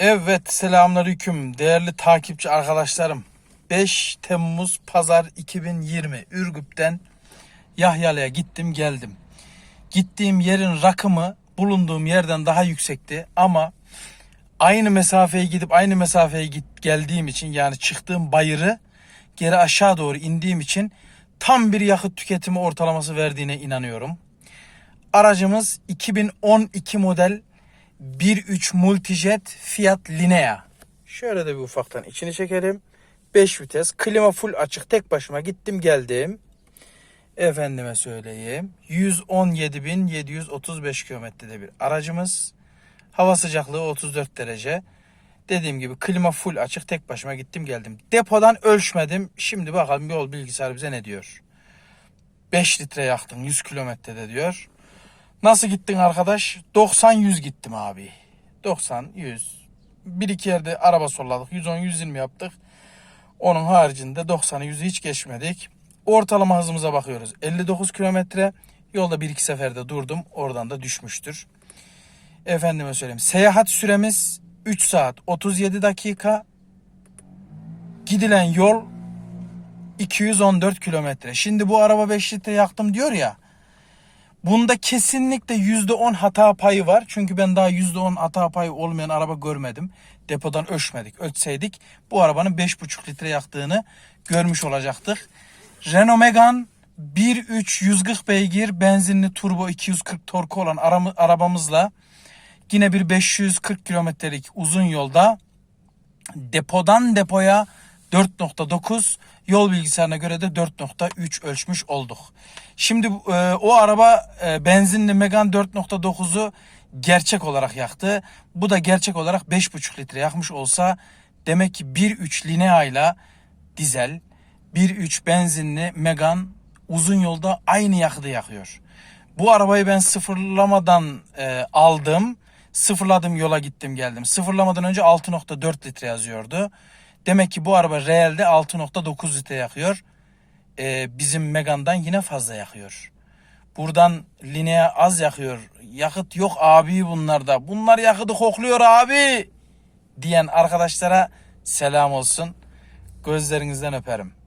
Evet selamünaleyküm değerli takipçi arkadaşlarım. 5 Temmuz Pazar 2020 Ürgüp'ten Yahyalı'ya gittim geldim. Gittiğim yerin rakımı bulunduğum yerden daha yüksekti ama aynı mesafeyi gidip aynı mesafeyi git geldiğim için yani çıktığım bayırı geri aşağı doğru indiğim için tam bir yakıt tüketimi ortalaması verdiğine inanıyorum. Aracımız 2012 model 1.3 Multijet Fiat Linea. Şöyle de bir ufaktan içini çekelim. 5 vites. Klima full açık. Tek başıma gittim geldim. Efendime söyleyeyim. 117.735 kilometrede bir aracımız. Hava sıcaklığı 34 derece. Dediğim gibi klima full açık. Tek başıma gittim geldim. Depodan ölçmedim. Şimdi bakalım yol bilgisayar bize ne diyor. 5 litre yaktın 100 kilometrede diyor. Nasıl gittin arkadaş? 90-100 gittim abi. 90-100. Bir iki yerde araba solladık. 110-120 yaptık. Onun haricinde 90'ı 100'ü hiç geçmedik. Ortalama hızımıza bakıyoruz. 59 kilometre. Yolda bir iki seferde durdum. Oradan da düşmüştür. Efendime söyleyeyim. Seyahat süremiz 3 saat 37 dakika. Gidilen yol 214 kilometre. Şimdi bu araba 5 litre yaktım diyor ya. Bunda kesinlikle %10 hata payı var. Çünkü ben daha %10 hata payı olmayan araba görmedim. Depodan ölçmedik. Ölçseydik bu arabanın 5,5 litre yaktığını görmüş olacaktık. Renault Megane 1.3 140 beygir benzinli turbo 240 torku olan arabamızla yine bir 540 kilometrelik uzun yolda depodan depoya 4.9 yol bilgisayarına göre de 4.3 ölçmüş olduk. Şimdi e, o araba e, benzinli Megane 4.9'u gerçek olarak yaktı. Bu da gerçek olarak 5.5 litre yakmış olsa demek ki 1.3 Linea ile dizel 1.3 benzinli Megane uzun yolda aynı yakıtı yakıyor. Bu arabayı ben sıfırlamadan e, aldım. Sıfırladım yola gittim geldim. Sıfırlamadan önce 6.4 litre yazıyordu. Demek ki bu araba realde 6.9 litre yakıyor. E, bizim Megane'dan yine fazla yakıyor. Buradan Linea az yakıyor. Yakıt yok abi bunlarda. Bunlar yakıtı kokluyor abi diyen arkadaşlara selam olsun. Gözlerinizden öperim.